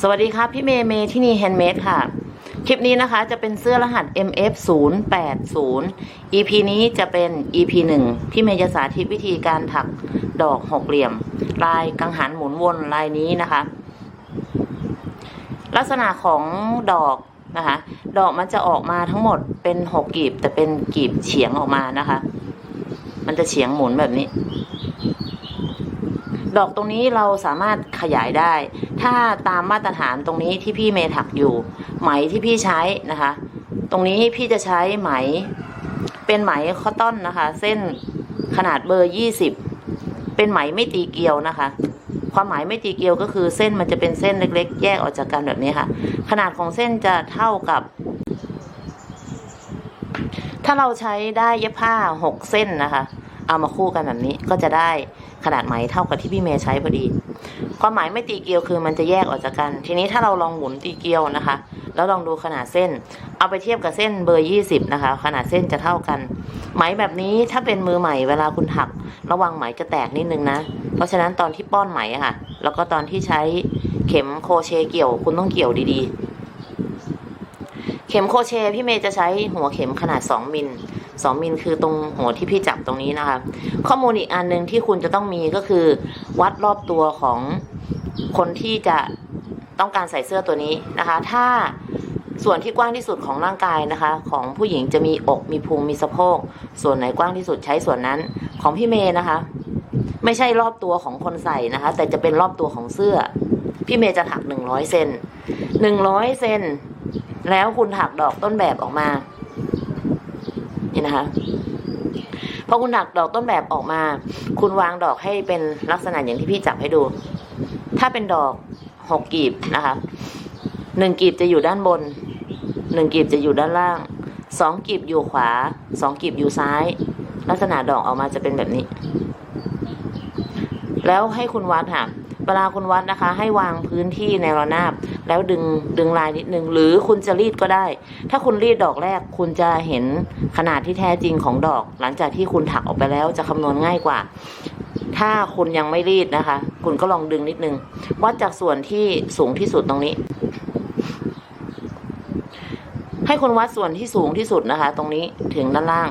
สวัสดีครับพี่เมย์เมย์ที่นี่แฮนด์เมดค่ะ คลิปนี้นะคะจะเป็นเสื้อรหัส MF 0 8 0 EP นี้จะเป็น EP 1 ที่เมย์จะสาธิตวิธีการถักดอกหกเหลี่ยม ลายกังหันหมุนวนลายนี้นะคะ ลักษณะของดอกนะคะ ดอกมันจะออกมาทั้งหมดเป็นหกกีบ แต่เป็นกีบเฉียงออกมานะคะ มันจะเฉียงหมุนแบบนี้ ดอกตรงนี้เราสามารถขยายได้ ถ้าตามมาตรฐานตรงนี้ที่พี่เมย์ถักอยู่ ไหมที่พี่ใช้นะคะ ตรงนี้พี่จะใช้ไหม เป็นไหมคอตตอนนะคะ เส้นขนาดเบอร์ยี่สิบเป็นไหมไม่ตีเกลียวนะคะ ความหมายไม่ตีเกลียวก็คือเส้นมันจะเป็นเส้นเล็ก ๆ แยกออกจากกันแบบนี้ค่ะ ขนาดของเส้นจะเท่ากับ ถ้าเราใช้ได้เย็บผ้าหกเส้นนะคะ เอามาคู่กันแบบนี้ก็จะได้ ขนาดไหมเท่ากับที่พี่เมย์ใช้พอดี ความหมายไม่ตีเกลียวคือมันจะแยกออกจากกัน ทีนี้ถ้าเราลองหมุนตีเกลียวนะคะ แล้วลองดูขนาดเส้น เอาไปเทียบกับเส้นเบอร์ยี่สิบนะคะ ขนาดเส้นจะเท่ากัน ไหมแบบนี้ถ้าเป็นมือใหม่เวลาคุณถัก ระวังไหมจะแตกนิดนึงนะ เพราะฉะนั้นตอนที่ป้อนไหมค่ะ แล้วก็ตอนที่ใช้เข็มโคเชเกี่ยว คุณต้องเกี่ยวดีๆ เข็มโคเชพี่เมย์จะใช้หัวเข็มขนาด 2 มิล 2มิลคือตรงหัวที่พี่จับตรงนี้นะคะข้อมูลอีกอันหนึ่งที่คุณจะต้องมีก็คือ วัดรอบตัวของคนที่จะต้องการใส่เสื้อตัวนี้นะคะ ถ้าส่วนที่กว้างที่สุดของร่างกายนะคะ ของผู้หญิงจะมีอกมีพุงมีสะโพก ส่วนไหนกว้างที่สุดใช้ส่วนนั้นของพี่เมย์นะคะ ไม่ใช่รอบตัวของคนใส่นะคะ แต่จะเป็นรอบตัวของเสื้อ พี่เมย์จะถักหนึ่งร้อยเซนหนึ่งร้อยเซนแล้วคุณถักดอกต้นแบบออกมา นี่นะคะพอคุณถักดอกต้นแบบออกมา คุณวางดอกให้เป็นลักษณะอย่างที่พี่จับให้ดู ถ้าเป็นดอกหกกีบนะคะหนึ่งกีบจะอยู่ด้านบนหนึ่งกีบจะอยู่ด้านล่างสองกีบอยู่ขวาสองกีบอยู่ซ้าย ลักษณะดอกออกมาจะเป็นแบบนี้ แล้วให้คุณวัดค่ะ เวลาคุณวัดนะคะ ให้วางพื้นที่ในระนาบ แล้วดึงดึงลายนิดนึง หรือคุณจะรีดก็ได้ ถ้าคุณรีดดอกแรก คุณจะเห็นขนาดที่แท้จริงของดอก หลังจากที่คุณถักออกไปแล้วจะคำนวณง่ายกว่า ถ้าคุณยังไม่รีดนะคะ คุณก็ลองดึงนิดนึง วัดจากส่วนที่สูงที่สุดตรงนี้ ให้คุณวัดส่วนที่สูงที่สุดนะคะ ตรงนี้ถึงด้านล่าง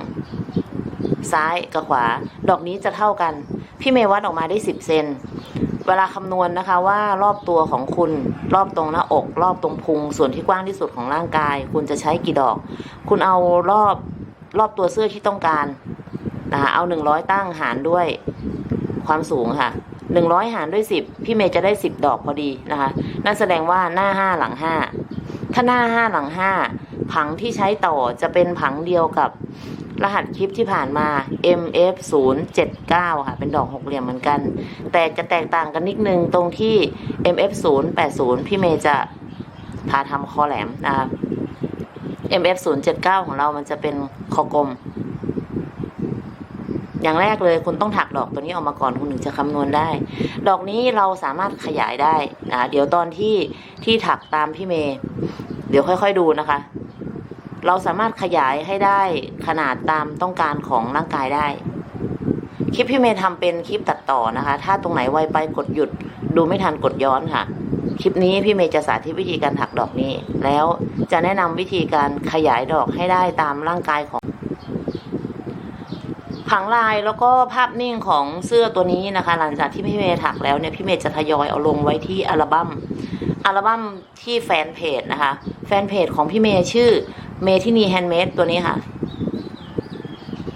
ซ้ายกับขวา ดอกนี้จะเท่ากัน พี่เมย์วัดออกมาได้สิบเซนเวลาคำนวณนะคะว่ารอบตัวของคุณรอบตรงหน้าอก รอบตรงพุงส่วนที่กว้างที่สุดของร่างกาย คุณจะใช้กี่ดอก คุณเอารอบรอบตัวเสื้อที่ต้องการนะคะเอาหนึ่งร้อยตั้งหารด้วยความสูงค่ะหนึ่งร้อยหารด้วยสิบพี่เมย์จะได้สิบดอกพอดีนะคะ นั่นแสดงว่าหน้าห้าหลังห้าถ้าหน้าห้าหลังห้าผังที่ใช้ต่อจะเป็นผังเดียวกับ รหัสคลิปที่ผ่านมา MF 0 7 9 ค่ะ เป็นดอกหกเหลี่ยมเหมือนกัน แต่จะแตกต่างกันนิดนึงตรงที่ MF 0 8 0 พี่เมย์จะพาทำคอแหลมนะคะ MF 0 7 9 ของเรามันจะเป็นคอกลม อย่างแรกเลยคุณต้องถักดอกตัวนี้ออกมาก่อนคุณถึงจะคำนวณได้ ดอกนี้เราสามารถขยายได้นะเดี๋ยวตอนที่ที่ถักตามพี่เมย์เดี๋ยวค่อย ๆ ดูนะคะ เราสามารถขยายให้ได้ขนาดตามต้องการของร่างกายได้ คลิปพี่เมย์ทำเป็นคลิปตัดต่อนะคะ ถ้าตรงไหนไวไปกดหยุด ดูไม่ทันกดย้อนค่ะ คลิปนี้พี่เมย์จะสาธิตวิธีการถักดอกนี้ แล้วจะแนะนำวิธีการขยายดอกให้ได้ตามร่างกายของผังลายแล้วก็ภาพนิ่งของเสื้อตัวนี้นะคะ หลังจากที่พี่เมย์ถักแล้วเนี่ยพี่เมย์จะทยอยเอาลงไว้ที่อัลบั้มอัลบั้มที่แฟนเพจนะคะ แฟนเพจของพี่เมย์ชื่อ เมทินีแฮนด์เมดตัวนี้ค่ะ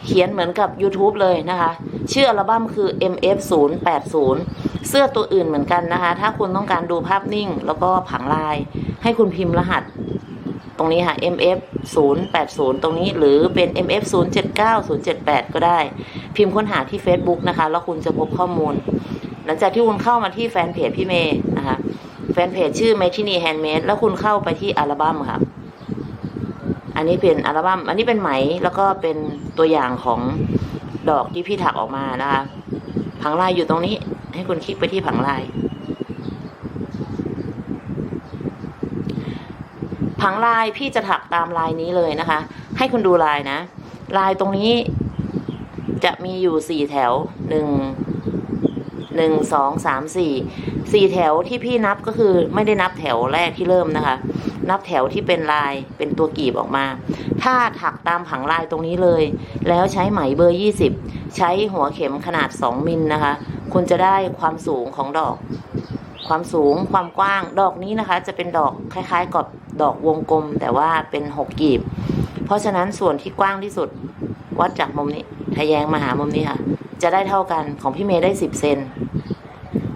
เขียนเหมือนกับ YouTube เลยนะคะ ชื่ออัลบั้มคือ MF 0 8 0 เสื้อตัวอื่นเหมือนกันนะคะ ถ้าคุณต้องการดูภาพนิ่ง แล้วก็ผังลาย ให้คุณพิมพ์รหัส ตรงนี้ค่ะ MF 0 8 0 ตรงนี้หรือเป็น MF 0 7 9 0 7 8 ก็ได้ พิมพ์ค้นหาที่ Facebook นะคะ แล้วคุณจะพบข้อมูล หลังจากที่คุณเข้ามาที่แฟนเพจพี่เมย์นะคะ แฟนเพจชื่อ m a t i n i Handmade แล้วคุณเข้าไปที่อัลบั้มค่ะ อันนี้เป็นอัลบั้มอันนี้เป็นไหมแล้วก็เป็นตัวอย่างของดอกที่พี่ถักออกมานะคะผังลายอยู่ตรงนี้ ให้คุณคลิกไปที่ผังลายผังลายพี่จะถักตามลายนี้เลยนะคะ ให้คุณดูลายนะ ลายตรงนี้จะมีอยู่สี่แถวหนึ่งหนึ่งสองสามสี่สี่แถวที่พี่นับก็คือไม่ได้นับแถวแรกที่เริ่มนะคะ นับแถวที่เป็นลายเป็นตัวกีบออกมา ถ้าถักตามผังลายตรงนี้เลย แล้วใช้ไหมเบอร์ 20 ใช้หัวเข็มขนาด 2 มิลนะคะ คุณจะได้ความสูงของดอก ความสูงความกว้างดอกนี้นะคะ จะเป็นดอกคล้ายๆกับดอกวงกลม แต่ว่าเป็นหกกีบ เพราะฉะนั้นส่วนที่กว้างที่สุด วัดจากมุมนี้ทะแยงมาหามุมนี้ค่ะ จะได้เท่ากันของพี่เมย์ได้ 10 เซน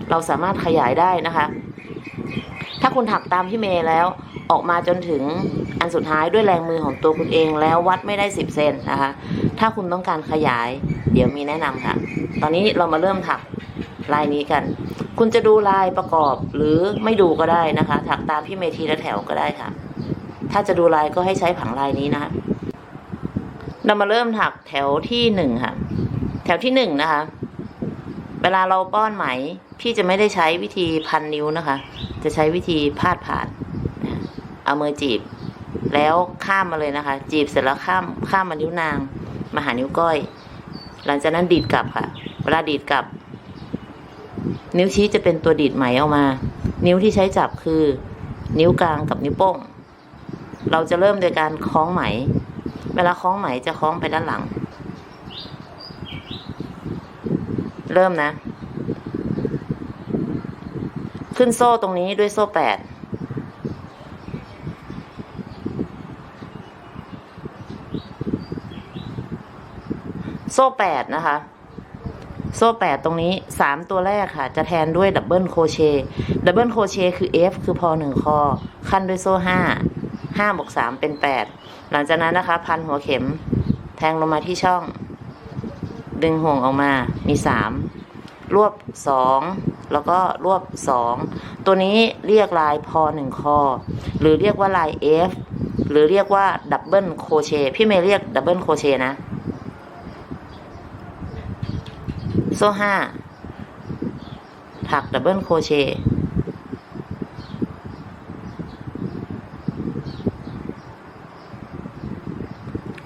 เราสามารถขยายได้นะคะ ถ้าคุณถักตามพี่เมย์แล้ว ออกมาจนถึงอันสุดท้ายด้วยแรงมือของตัวคุณเองแล้ววัดไม่ได้ 10 เซนนะคะ ถ้าคุณต้องการขยาย เดี๋ยวมีแนะนำค่ะ ตอนนี้เรามาเริ่มถักลายนี้กัน คุณจะดูลายประกอบหรือไม่ดูก็ได้นะคะ ถักตามพี่เมทีละแถวก็ได้ค่ะ ถ้าจะดูลายก็ให้ใช้ผังลายนี้นะคะเรามาเริ่มถักแถวที่หนึ่งค่ะ แถวที่หนึ่งนะคะ เวลาเราป้อนไหมพี่จะไม่ได้ใช้วิธีพันนิ้วนะคะ จะใช้วิธีพาดผ่าน เอามือจีบ แล้วข้ามมาเลยนะคะ จีบเสร็จแล้วข้ามข้ามมานิ้วนาง มาหานิ้วก้อย หลังจากนั้นดีดกลับค่ะ เวลาดีดกลับ นิ้วชี้จะเป็นตัวดีดไหมออกมา นิ้วที่ใช้จับคือ นิ้วกลางกับนิ้วโป้ง เราจะเริ่มโดยการคล้องไหม เวลาคล้องไหมจะคล้องไปด้านหลัง เริ่มนะ ขึ้นโซ่ตรงนี้ด้วยโซ่แปด ซ่แปดนะคะ โซ่แปดตรงนี้สามตัวแรกค่ะ จะแทนด้วยดับเบิลโคเชดับเบิลโคเชคือ F คือพอหนึ่งคอ ขั้นด้วยโซ่ห้าห้าบวกสามเป็นแปดหลังจากนั้นนะคะ พันหัวเข็ม แทงลงมาที่ช่อง ดึงห่วงออกมามีสามรวบสองแล้วก็รวบสองตัวนี้เรียกลายพอหนึ่งคอ หรือเรียกว่าลาย F หรือเรียกว่าดับเบิลโคเชพี่เมย์เรียกดับเบิลโคเชนะ โซ่ห้าถักดับเบิลโคเชต์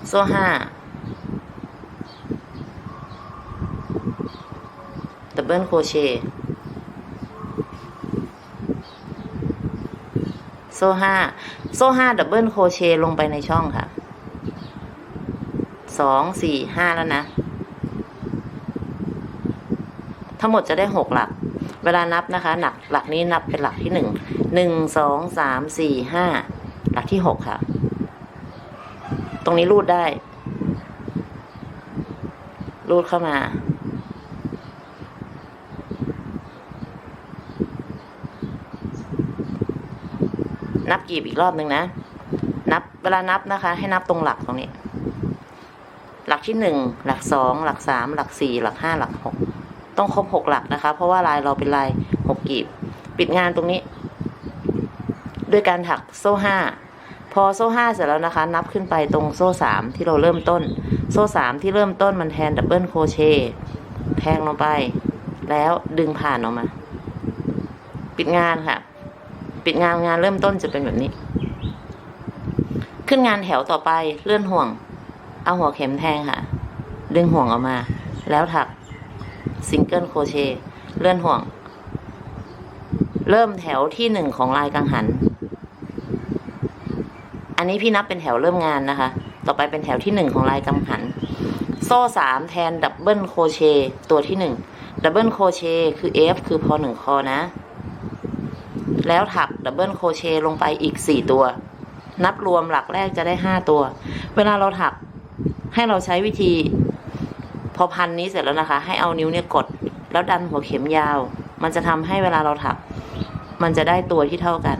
โซ่ห้าดับเบิลโคเชต์โซ่ห้าโซ่ห้าดับเบิลโคเชต์ลงไปในช่องค่ะสองสี่ห้าแล้วนะ ทั้งหมดจะได้หกหลัก เวลานับนะคะหนักหลักนี้นับเป็นหลักที่หนึ่งหนึ่งสองสามสี่ห้าหลักที่หกค่ะ ตรงนี้รูดได้ รูดเข้ามานับกีบอีกรอบหนึ่งนะ นับเวลานับนะคะ ให้นับตรงหลักตรงนี้ หลักที่หนึ่ง หลักสอง หลักสาม หลักสี่ หลักห้า หลักหก ต้องครบหกหลักนะคะ เพราะว่าลายเราเป็นลายหกกีบ ปิดงานตรงนี้ ด้วยการถักโซ่ห้าพอโซ่ห้าเสร็จแล้วนะคะ นับขึ้นไปตรงโซ่สามที่เราเริ่มต้น โซ่สามที่เริ่มต้นมันแทนดับเบิลโคเชต์แทงลงไป แล้วดึงผ่านออกมา ปิดงานค่ะ ปิดงานงานเริ่มต้นจะเป็นแบบนี้ ขึ้นงานแถวต่อไปเลื่อนห่วง เอาหัวเข็มแทงค่ะ ดึงห่วงออกมา แล้วถัก ซิงเกิลโคเชต์เลื่อนห่วง เริ่มแถวที่หนึ่งของลายกังหัน อันนี้พี่นับเป็นแถวเริ่มงานนะคะ ต่อไปเป็นแถวที่หนึ่งของลายกังหัน โซ่สามแทนดับเบิลโคเชต์ตัวที่หนึ่งดับเบิลโคเชต์คือ F คือพอหนึ่งคอนะ แล้วถักดับเบิลโคเชต์ลงไปอีกสี่ตัว นับรวมหลักแรกจะได้ห้าตัว เวลาเราถักให้เราใช้วิธี พอพันนี้เสร็จแล้วนะคะ ให้เอานิ้วเนี่ยกด แล้วดันหัวเข็มยาว มันจะทำให้เวลาเราถัก มันจะได้ตัวที่เท่ากัน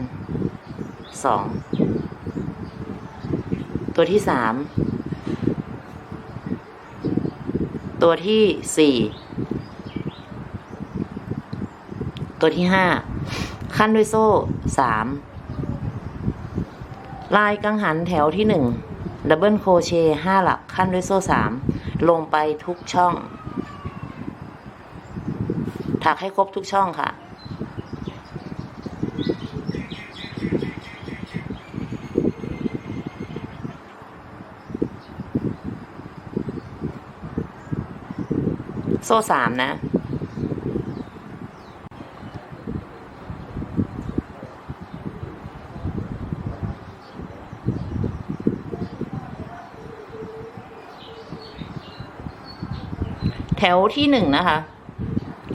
สองตัวที่สามตัวที่สี่ตัวที่ห้าขั้นด้วยโซ่สามลายกังหันแถวที่หนึ่งดับเบิลโคเชห้าหลักขั้นด้วยโซ่สาม ลงไปทุกช่อง ถักให้ครบทุกช่องค่ะ โซ่สามนะ ถวที่หนึ่งนะคะ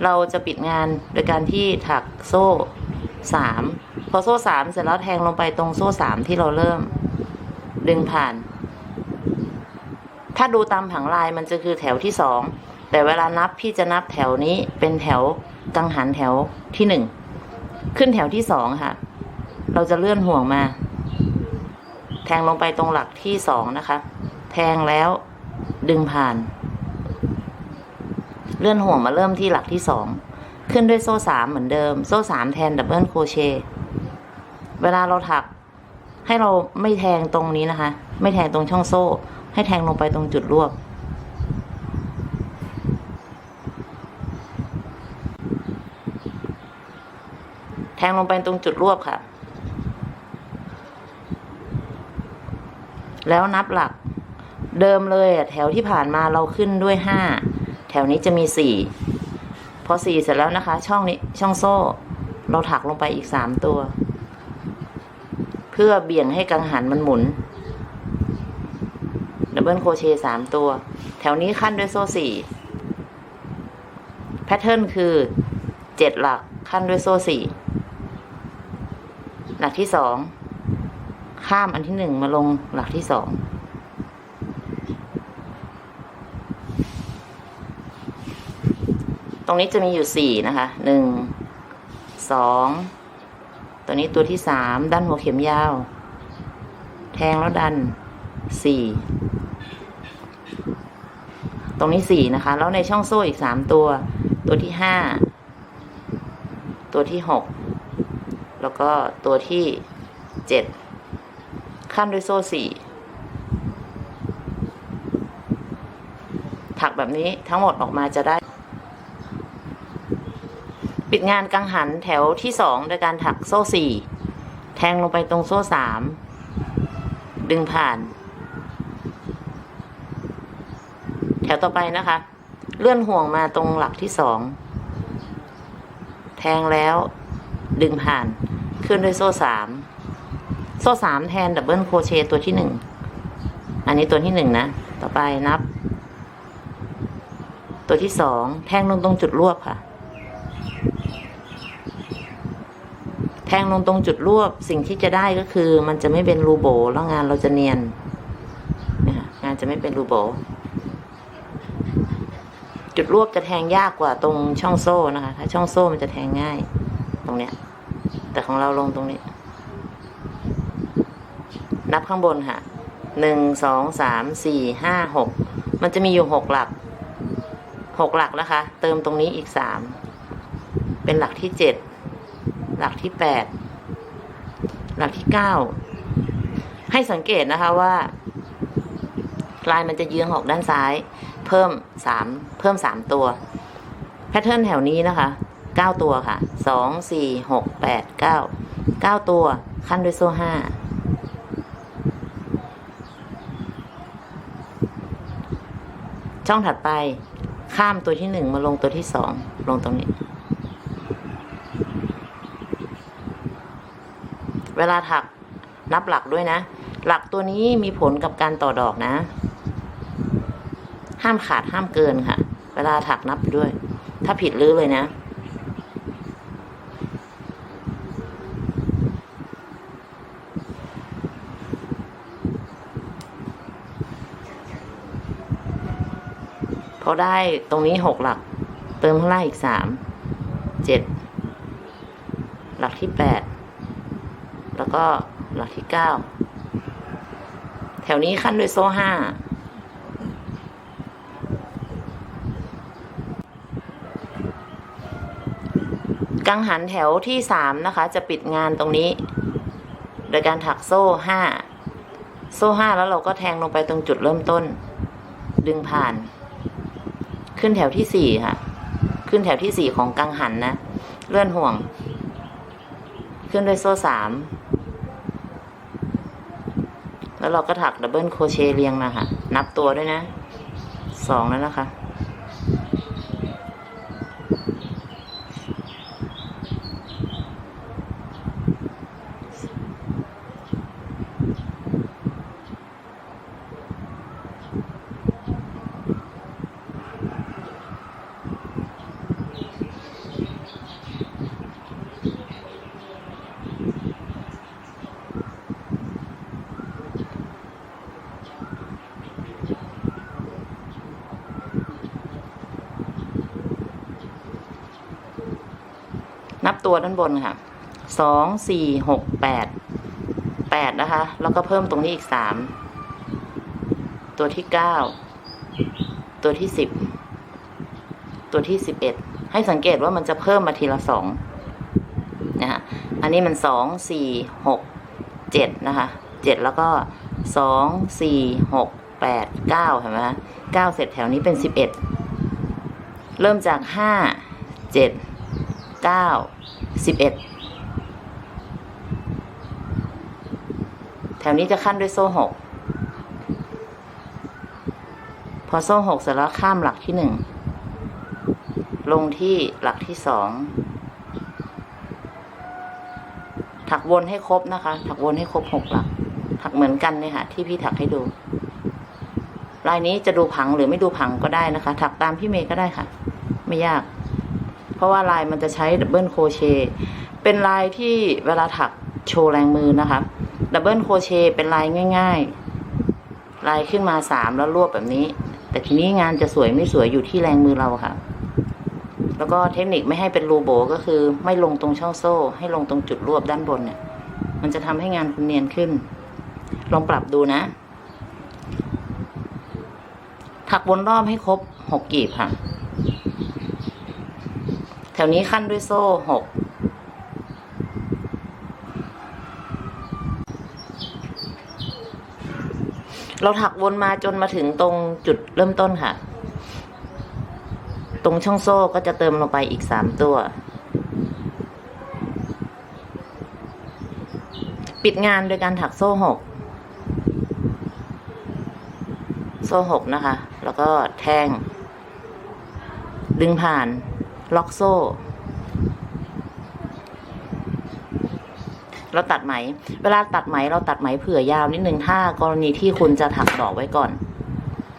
เราจะปิดงานโดยการที่ถักโซ่สามพอโซ่สามเสร็จแล้วแทงลงไปตรงโซ่สามที่เราเริ่ม ดึงผ่าน ถ้าดูตามผังลายมันจะคือแถวที่สองแต่เวลานับพี่จะนับแถวนี้เป็นแถวกังหันแถวที่หนึ่งขึ้นแถวที่สองค่ะ เราจะเลื่อนห่วงมา แทงลงไปตรงหลักที่สองนะคะ แทงแล้วดึงผ่าน เลื่อนห่วงมาเริ่มที่หลักที่สองขึ้นด้วยโซ่สามเหมือนเดิม โซ่สามแทนดับเบิลโครเชต์เวลาเราถัก ให้เราไม่แทงตรงนี้นะคะ ไม่แทงตรงช่องโซ่ ให้แทงลงไปตรงจุดรวบ แทงลงไปตรงจุดรวบค่ะ แล้วนับหลัก เดิมเลยแถวที่ผ่านมาเราขึ้นด้วยห้า แถวนี้จะมีสี่พอสี่เสร็จแล้วนะคะ ช่องนี้ช่องโซ่ เราถักลงไปอีกสามตัว เพื่อเบี่ยงให้กังหันมันหมุนดับเบิลโคเชต์สามตัว แถวนี้ขั้นด้วยโซ่สี่แพทเทิร์นคือเจ็ดหลักขั้นด้วยโซ่สี่หลักที่สองข้ามอันที่หนึ่งมาลงหลักที่สอง ตรงนี้จะมีอยู่สี่นะคะหนึ่งสองตัวนี้ตัวที่สามดันหัวเข็มยาว แทงแล้วดันสี่ตรงนี้สี่นะคะ แล้วในช่องโซ่อีกสามตัว ตัวที่ห้าตัวที่หกแล้วก็ตัวที่เจ็ดขั้นด้วยโซ่สี่ถักแบบนี้ทั้งหมดออกมาจะได้ ปิดงานกังหันแถวที่สองโดยการถักโซ่สี่แทงลงไปตรงโซ่สามดึงผ่าน แถวต่อไปนะคะ เลื่อนห่วงมาตรงหลักที่สองแทงแล้วดึงผ่านขึ้นด้วยโซ่สามโซ่สามแทนดับเบิลโครเชต์ตัวที่หนึ่งอันนี้ตัวที่หนึ่งนะ ต่อไปนับ ตัวที่สองแทงลงตรงจุดรวบค่ะ แทงลงตรงจุดรวบสิ่งที่จะได้ก็คือ มันจะไม่เป็นรูโบ แล้วงานเราจะเนียนเนี่ยค่ะงานจะไม่เป็นรูโบ จุดรวบจะแทงยากกว่าตรงช่องโซ่นะคะ ถ้าช่องโซ่มันจะแทงง่าย ตรงเนี้ย แต่ของเราลงตรงนี้ นับข้างบนค่ะหนึ่งสองสามสี่ห้าหกมันจะมีอยู่หกหลักหกหลักนะคะ เติมตรงนี้อีกสามเป็นหลักที่เจ็ด หลักที่แปดหลักที่เก้าให้สังเกตนะคะว่า ลายมันจะเยื้องออกด้านซ้าย เพิ่มสามเพิ่มสามตัว แพทเทิร์นแถวนี้นะคะเก้าตัวค่ะสองสี่หกแปดเก้าเก้าตัวขั้นด้วยโซ่ห้าช่องถัดไปข้ามตัวที่หนึ่งมาลงตัวที่สองลงตรงนี้ เวลาถักนับหลักด้วยนะ หลักตัวนี้มีผลกับการต่อดอกนะ ห้ามขาดห้ามเกินค่ะ เวลาถักนับด้วย ถ้าผิดลื้อเลยนะพอได้ตรงนี้หกหลัก เติมข้างล่างอีกสามเจ็ดหลักที่แปด แล้วก็หลักที่เก้าแถวนี้ขั้นด้วยโซ่ห้ากังหันแถวที่สามนะคะ จะปิดงานตรงนี้ โดยการถักโซ่ห้าโซ่ห้าแล้วเราก็แทงลงไปตรงจุดเริ่มต้น ดึงผ่าน ขึ้นแถวที่สี่ค่ะ ขึ้นแถวที่สี่ของกังหันนะ เลื่อนห่วง ขึ้นด้วยโซ่สาม แล้วเราก็ถักดับเบิลโคเชต์เรียงมาค่ะนับตัวด้วยนะสองแล้วนะคะ นับตัวด้านบนค่ะสองสี่หกแปดแปดนะคะ แล้วก็เพิ่มตรงนี้อีกสามตัวที่เก้าตัวที่สิบตัวที่สิบเอ็ดให้สังเกตว่ามันจะเพิ่มมาทีละสองนะคะอันนี้มันสองสี่หกเจ็ดนะคะเจ็ดแล้วก็สองสี่หกแปดเก้าเห็นไหมคะเก้าเสร็จแถวนี้เป็นสิบเอ็ดเริ่มจากห้าเจ็ด เก้าสิบเอ็ดแถวนี้จะขั้นด้วยโซ่หกพอโซ่หกเสร็จแล้วข้ามหลักที่หนึ่งลงที่หลักที่สองถักวนให้ครบนะคะ ถักวนให้ครบหกหลัก ถักเหมือนกันเลยค่ะ ที่พี่ถักให้ดูลายนี้จะดูผังหรือไม่ดูผังก็ได้นะคะ ถักตามพี่เมย์ก็ได้ค่ะ ไม่ยาก เพราะว่าลายมันจะใช้ดับเบิลโครเชต์เป็นลายที่เวลาถักโชว์แรงมือนะคะดับเบิลโครเชต์เป็นลายง่าย ๆ ลายขึ้นมาสามแล้วรวบแบบนี้ แต่ทีนี้งานจะสวยไม่สวยอยู่ที่แรงมือเราค่ะ แล้วก็เทคนิคไม่ให้เป็นรูโบก็คือไม่ลงตรงช่องโซ่ ให้ลงตรงจุดรวบด้านบนเนี่ย มันจะทำให้งานคุณเนียนขึ้น ลองปรับดูนะ ถักวนรอบให้ครบหกกีบค่ะ ถวนี้ขั้นด้วยโซ่หกเราถักวนมาจนมาถึงตรงจุดเริ่มต้นค่ะ ตรงช่องโซ่ก็จะเติมลงไปอีกสามตัว ปิดงานโดยการถักโซ่หก โซ่หกนะคะ แล้วก็แทง ดึงผ่าน ล็อกโซ่ เราตัดไหม เวลาตัดไหมเราตัดไหมเผื่อยาวนิดนึงถ้ากรณีที่คุณจะถักดอกไว้ก่อน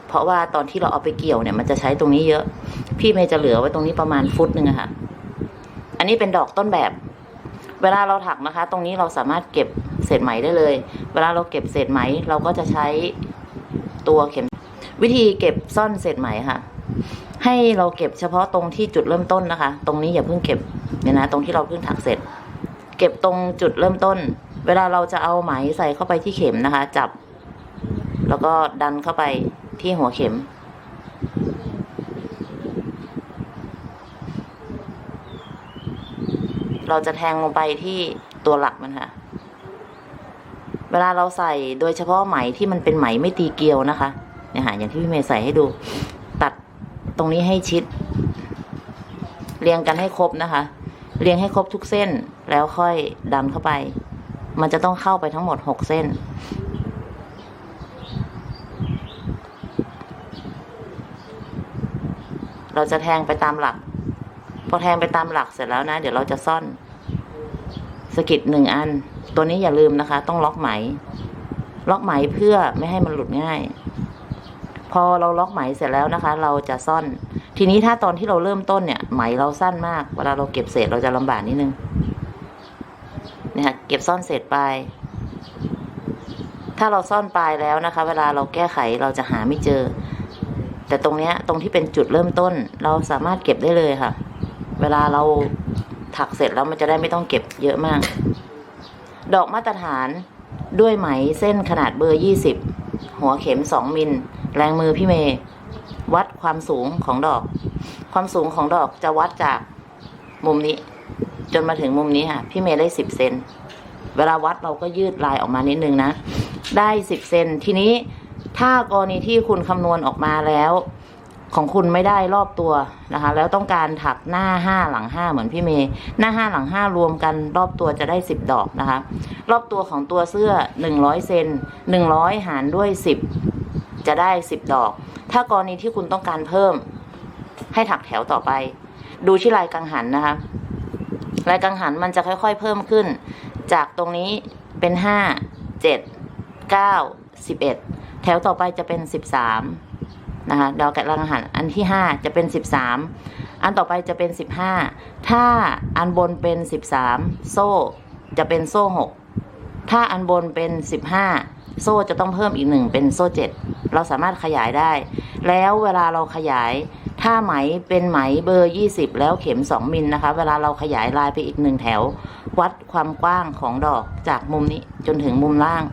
เพราะว่าตอนที่เราเอาไปเกี่ยวเนี่ย มันจะใช้ตรงนี้เยอะ พี่เมย์จะเหลือไว้ตรงนี้ประมาณฟุตหนึ่งอะค่ะ อันนี้เป็นดอกต้นแบบ เวลาเราถักนะคะ ตรงนี้เราสามารถเก็บเศษไหมได้เลย เวลาเราเก็บเศษไหมเราก็จะใช้ตัวเข็ม วิธีเก็บซ่อนเศษไหมค่ะ ให้เราเก็บเฉพาะตรงที่จุดเริ่มต้นนะคะ ตรงนี้อย่าเพิ่งเก็บเนี่ยนะ ตรงที่เราเพิ่งถักเสร็จ เก็บตรงจุดเริ่มต้น เวลาเราจะเอาไหมใส่เข้าไปที่เข็มนะคะ จับ แล้วก็ดันเข้าไปที่หัวเข็ม เราจะแทงลงไปที่ตัวหลักมันค่ะ เวลาเราใส่โดยเฉพาะไหมที่มันเป็นไหมไม่ตีเกลียวนะคะ เนี่ยค่ะอย่างที่พี่เมย์ใส่ให้ดู ตรงนี้ให้ชิด เรียงกันให้ครบนะคะ เรียงให้ครบทุกเส้นแล้วค่อยดันเข้าไป มันจะต้องเข้าไปทั้งหมดหกเส้น เราจะแทงไปตามหลัก พอแทงไปตามหลักเสร็จแล้วนะ เดี๋ยวเราจะซ่อนสกิดหนึ่งอัน ตัวนี้อย่าลืมนะคะ ต้องล็อกไหม ล็อกไหมเพื่อไม่ให้มันหลุดง่าย พอเราล็อกไหมเสร็จแล้วนะคะ เราจะซ่อน ทีนี้ถ้าตอนที่เราเริ่มต้นเนี่ย ไหมเราสั้นมาก เวลาเราเก็บเศษเราจะลำบากนิดนึงเนี่ยค่ะเก็บซ่อนเศษปลายถ้าเราซ่อนปลายแล้วนะคะ เวลาเราแก้ไขเราจะหาไม่เจอ แต่ตรงเนี้ยตรงที่เป็นจุดเริ่มต้น เราสามารถเก็บได้เลยค่ะ เวลาเราถักเสร็จแล้วมันจะได้ไม่ต้องเก็บเยอะมาก ดอกมาตรฐานด้วยไหมเส้นขนาดเบอร์ยี่สิบ หัวเข็มสองมิล แรงมือพี่เมย์วัดความสูงของดอก ความสูงของดอกจะวัดจากมุมนี้ จนมาถึงมุมนี้ค่ะ พี่เมย์ได้สิบเซนเวลาวัดเราก็ยืดลายออกมานิดนึงนะ ได้สิบเซนทีนี้ถ้ากรณีที่คุณคำนวณออกมาแล้ว ของคุณไม่ได้รอบตัวนะคะ แล้วต้องการถักหน้าห้าหลังห้าเหมือนพี่เมย์หน้าห้าหลังห้ารวมกันรอบตัวจะได้สิบดอกนะคะ รอบตัวของตัวเสื้อหนึ่งร้อยเซนหนึ่งร้อยหารด้วยสิบจะได้สิบดอก ถ้ากรณีที่คุณต้องการเพิ่ม ให้ถักแถวต่อไป ดูที่ลายกังหันนะคะลายกังหันมันจะค่อยๆ เพิ่มขึ้น จากตรงนี้เป็นห้าเจ็ดเก้าสิบเอ็ดแถวต่อไปจะเป็นสิบสาม นะคะดาวแกะดังหันอันที่ห้าจะเป็นสิบสามอันต่อไปจะเป็นสิบห้าถ้าอันบนเป็นสิบสามโซ่จะเป็นโซ่หกถ้าอันบนเป็นสิบห้าโซ่จะต้องเพิ่มอีกหนึ่งเป็นโซ่เจ็ดเราสามารถขยายได้ แล้วเวลาเราขยายถ้าไหมเป็นไหมเบอร์ 20 แล้วเข็ม 2 มิลนะคะ เวลาเราขยายลายไปอีกหนึ่งแถว วัดความกว้างของดอกจากมุมนี้จนถึงมุมล่าง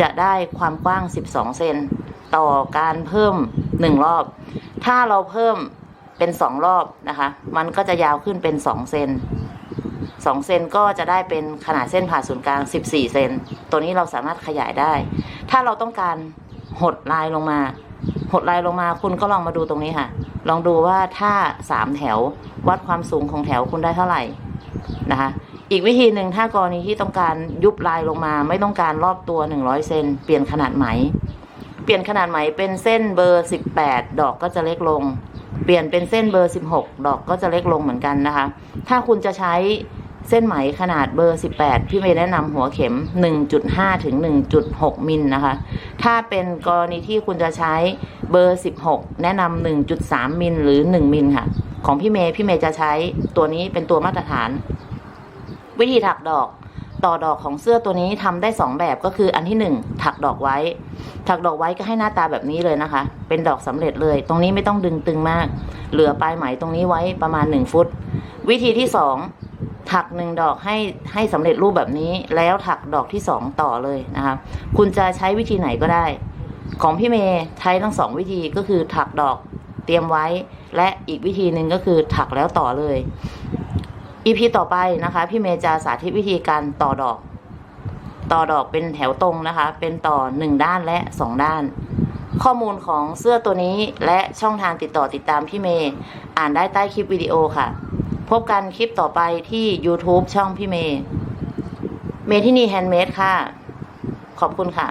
จะได้ความกว้าง 12 เซนต่อการเพิ่ม 1รอบ ถ้าเราเพิ่มเป็น2รอบนะคะ มันก็จะยาวขึ้นเป็น2เซน2เซนก็จะได้เป็นขนาดเส้นผ่าศูนย์กลาง14เซนตัวนี้เราสามารถขยายได้ ถ้าเราต้องการหดลายลงมา หดลายลงมาคุณก็ลองมาดูตรงนี้ค่ะ ลองดูว่าถ้า3แถววัดความสูงของแถวคุณได้เท่าไหร่นะคะ อีกวิธีหนึ่งถ้ากรณีที่ต้องการยุบลายลงมา ไม่ต้องการรอบตัว100เซนเปลี่ยนขนาดไหม เปลี่ยนขนาดไหมเป็นเส้นเบอร์ 18 ดอกก็จะเล็กลง เปลี่ยนเป็นเส้นเบอร์ 16 ดอกก็จะเล็กลงเหมือนกันนะคะ ถ้าคุณจะใช้เส้นไหมขนาดเบอร์ 18 พี่เมย์แนะนำหัวเข็ม 1.5 ถึง 1.6 มิลนะคะ ถ้าเป็นกรณีที่คุณจะใช้เบอร์ 16 แนะนำ1.3 มิลหรือ 1 มิลค่ะ ของพี่เมย์พี่เมย์จะใช้ตัวนี้เป็นตัวมาตรฐาน วิธีถักดอก ต่อดอกของเสื้อตัวนี้ทำได้ 2 แบบก็คืออันที่ 1 ถักดอกไว้ ถักดอกไว้ก็ให้หน้าตาแบบนี้เลยนะคะ เป็นดอกสำเร็จเลย ตรงนี้ไม่ต้องดึงตึงมาก เหลือปลายไหมตรงนี้ไว้ประมาณ 1 ฟุต วิธีที่ 2 ถักหนึ่งดอกให้ให้สำเร็จรูปแบบนี้ แล้วถักดอกที่ 2 ต่อเลยนะคะคุณจะใช้วิธีไหนก็ได้ ของพี่เมย์ใช้ทั้งสองวิธีก็คือถักดอกเตรียมไว้ และอีกวิธีหนึ่งก็คือถักแล้วต่อเลย อีพีต่อไปนะคะ พี่เมย์จะสาธิตวิธีการต่อดอก ต่อดอกเป็นแถวตรงนะคะ เป็นต่อหนึ่งด้านและสองด้าน ข้อมูลของเสื้อตัวนี้และช่องทางติดต่อติดตามพี่เมย์อ่านได้ใต้คลิปวิดีโอค่ะ พบกันคลิปต่อไปที่ YouTube ช่องพี่เมย์เมที่นี่แฮนด์เมดค่ะ ขอบคุณค่ะ